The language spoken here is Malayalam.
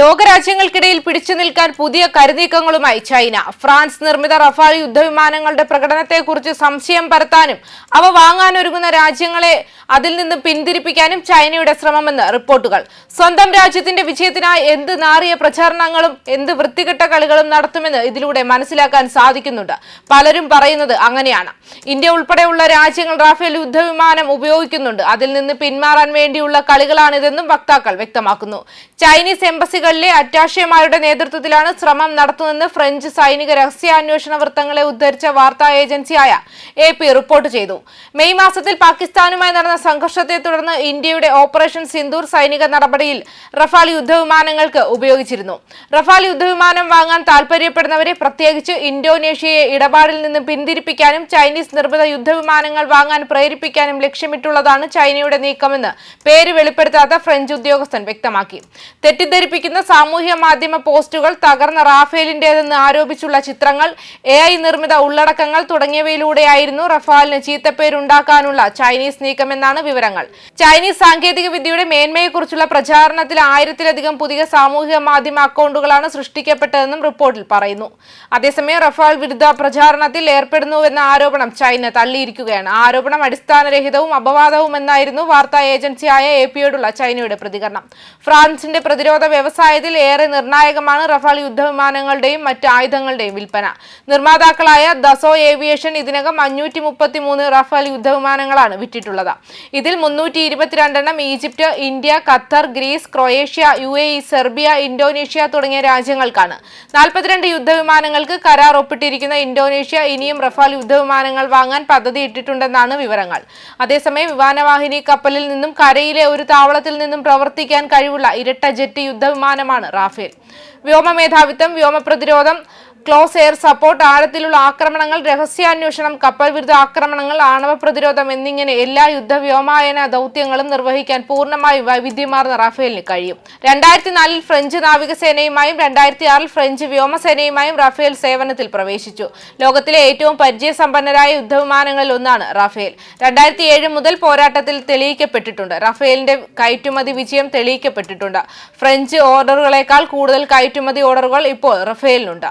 ലോകരാജ്യങ്ങൾക്കിടയിൽ പിടിച്ചു നിൽക്കാൻ പുതിയ കരുനീക്കങ്ങളുമായി ചൈന. ഫ്രാൻസ് നിർമ്മിത റഫാൽ യുദ്ധവിമാനങ്ങളുടെ പ്രകടനത്തെക്കുറിച്ച് സംശയം പരത്താനും അവ വാങ്ങാനൊരുങ്ങുന്ന രാജ്യങ്ങളെ അതിൽ നിന്ന് പിന്തിരിപ്പിക്കാനും ചൈനയുടെ ശ്രമമെന്ന് റിപ്പോർട്ടുകൾ. സ്വന്തം രാജ്യത്തിന്റെ വിജയത്തിനായി എന്ത് നാറിയ പ്രചാരണങ്ങളും എന്ത് വൃത്തികെട്ട കളികളും നടത്തുമെന്ന് ഇതിലൂടെ മനസ്സിലാക്കാൻ സാധിക്കുന്നുണ്ട്. പലരും പറയുന്നത് അങ്ങനെയാണ്. ഇന്ത്യ ഉൾപ്പെടെയുള്ള രാജ്യങ്ങൾ റാഫേൽ യുദ്ധവിമാനം ഉപയോഗിക്കുന്നുണ്ട്. അതിൽ നിന്ന് പിന്മാറാൻ വേണ്ടിയുള്ള കളികളാണിതെന്നും വക്താക്കൾ വ്യക്തമാക്കുന്നു. ചൈനീസ് എംബസികളിലെ അറ്റാഷെമാരുടെ നേതൃത്വത്തിലാണ് ശ്രമം നടത്തുന്നതെന്ന് ഫ്രഞ്ച് സൈനിക രഹസ്യാന്വേഷണ വൃത്തങ്ങളെ ഉദ്ധരിച്ച വാർത്താ ഏജൻസിയായ എ റിപ്പോർട്ട് ചെയ്തു. മെയ് മാസത്തിൽ പാകിസ്ഥാനുമായി നടന്ന സംഘർഷത്തെ തുടർന്ന് ഇന്ത്യയുടെ ഓപ്പറേഷൻ സിന്ദൂർ സൈനിക നടപടിയിൽ റഫാൽ യുദ്ധവിമാനങ്ങൾക്ക് ഉപയോഗിച്ചിരുന്നു. റഫാൽ യുദ്ധവിമാനം വാങ്ങാൻ താൽപര്യപ്പെടുന്നവരെ പ്രത്യേകിച്ച് ഇന്തോനേഷ്യയെ ഇടപാടിൽ നിന്ന് പിന്തിരിപ്പിക്കാനും ചൈനീസ് നിർമ്മിത യുദ്ധവിമാനങ്ങൾ വാങ്ങാൻ പ്രേരിപ്പിക്കാനും ലക്ഷ്യമിട്ടുള്ളതാണ് ചൈനയുടെ നീക്കമെന്ന് പേര് വെളിപ്പെടുത്താത്ത ഫ്രഞ്ച് ഉദ്യോഗസ്ഥൻ വ്യക്തമാക്കി. തെറ്റിദ്ധരിപ്പിക്കുന്ന സാമൂഹ്യ മാധ്യമ പോസ്റ്റുകൾ തകർന്ന റാഫേലിന്റേതെന്ന് ആരോപിച്ചുള്ള ചിത്രങ്ങൾ എ നിർമ്മിത ഉള്ളടക്കങ്ങൾ തുടങ്ങിയവയിലൂടെയായിരുന്നു റഫാലിന് ചീത്തപ്പേരുണ്ടാക്കാനുള്ള ചൈനീസ് നീക്കമെന്നാണ് വിവരങ്ങൾ. ചൈനീസ് സാങ്കേതിക വിദ്യയുടെ മേന്മയെക്കുറിച്ചുള്ള പ്രചാരണത്തിൽ ആയിരത്തിലധികം പുതിയ സാമൂഹിക മാധ്യമ അക്കൗണ്ടുകളാണ് സൃഷ്ടിക്കപ്പെട്ടതെന്നും റിപ്പോർട്ടിൽ പറയുന്നു. അതേസമയം റഫാൽ വിരുദ്ധ പ്രചാരണത്തിൽ ഏർപ്പെടുന്നുവെന്ന ആരോപണം ചൈന തള്ളിയിരിക്കുകയാണ്. ആരോപണം അടിസ്ഥാനരഹിതവും അപവാദവുമെന്നായിരുന്നു വാർത്താ ഏജൻസിയായ എ പിയോടുള്ള ചൈനയുടെ പ്രതികരണം. ഫ്രാൻസിന്റെ പ്രതിരോധ വ്യവസായത്തിൽ ഏറെ നിർണായകമാണ് റഫാൽ യുദ്ധവിമാനങ്ങളുടെയും മറ്റ് ആയുധങ്ങളുടെയും വിൽപ്പന. നിർമ്മാതാക്കളായ ദസോ ഏവിയേഷൻ ഇതിനകം അഞ്ഞൂറ്റി മുപ്പത്തി മൂന്ന് റഫാൽ യുദ്ധവിമാനങ്ങളാണ് വിറ്റിട്ടുള്ളത്. ഇതിൽ മുന്നൂറ്റി ഇരുപത്തിരണ്ടെണ്ണം Egypt India Qatar Greece Croatia U A E Serbia Indonesia തുടങ്ങിയ രാജ്യങ്ങൾക്കാണ്. നാൽപ്പത്തിരണ്ട് യുദ്ധവിമാനങ്ങൾക്ക് കരാർ ഒപ്പിട്ടിരിക്കുന്ന ഇന്തോനേഷ്യ ഇനിയും റഫാൽ യുദ്ധവിമാനങ്ങൾ വാങ്ങാൻ പദ്ധതി ഇട്ടിട്ടുണ്ടെന്നാണ് വിവരങ്ങൾ. അതേസമയം വിമാനവാഹിനി കപ്പലിൽ നിന്നും കരയിലെ ഒരു താവളത്തിൽ നിന്നും പ്രവർത്തിക്കാൻ കഴിവുള്ള ഇരട്ട ജെറ്റ് യുദ്ധവിമാനമാണ് റാഫേൽ. വ്യോമ മേധാവിത്വം വ്യോമ പ്രതിരോധം ക്ലോസ് എയർ സപ്പോർട്ട് ആഴത്തിലുള്ള ആക്രമണങ്ങൾ രഹസ്യാന്വേഷണം കപ്പൽ വിരുദ്ധ ആക്രമണങ്ങൾ ആണവ പ്രതിരോധം എന്നിങ്ങനെ എല്ലാ യുദ്ധ വ്യോമായന ദൗത്യങ്ങളും നിർവഹിക്കാൻ പൂർണമായും വൈവിധ്യമാർന്ന റാഫേലിന് കഴിയും. രണ്ടായിരത്തി നാലിൽ ഫ്രഞ്ച് നാവികസേനയുമായും രണ്ടായിരത്തി ആറിൽ ഫ്രഞ്ച് വ്യോമസേനയുമായും റാഫേൽ സേവനത്തിൽ പ്രവേശിച്ചു. ലോകത്തിലെ ഏറ്റവും പരിചയസമ്പന്നരായ യുദ്ധവിമാനങ്ങളിൽ ഒന്നാണ് റാഫേൽ. രണ്ടായിരത്തി ഏഴ് മുതൽ പോരാട്ടത്തിൽ തെളിയിക്കപ്പെട്ടിട്ടുണ്ട്. റാഫേലിന്റെ കയറ്റുമതി വിജയം തെളിയിക്കപ്പെട്ടിട്ടുണ്ട്. ഫ്രഞ്ച് ഓർഡറുകളേക്കാൾ കൂടുതൽ കയറ്റുമതി ഓർഡറുകൾ ഇപ്പോൾ റഫേലിനുണ്ട്.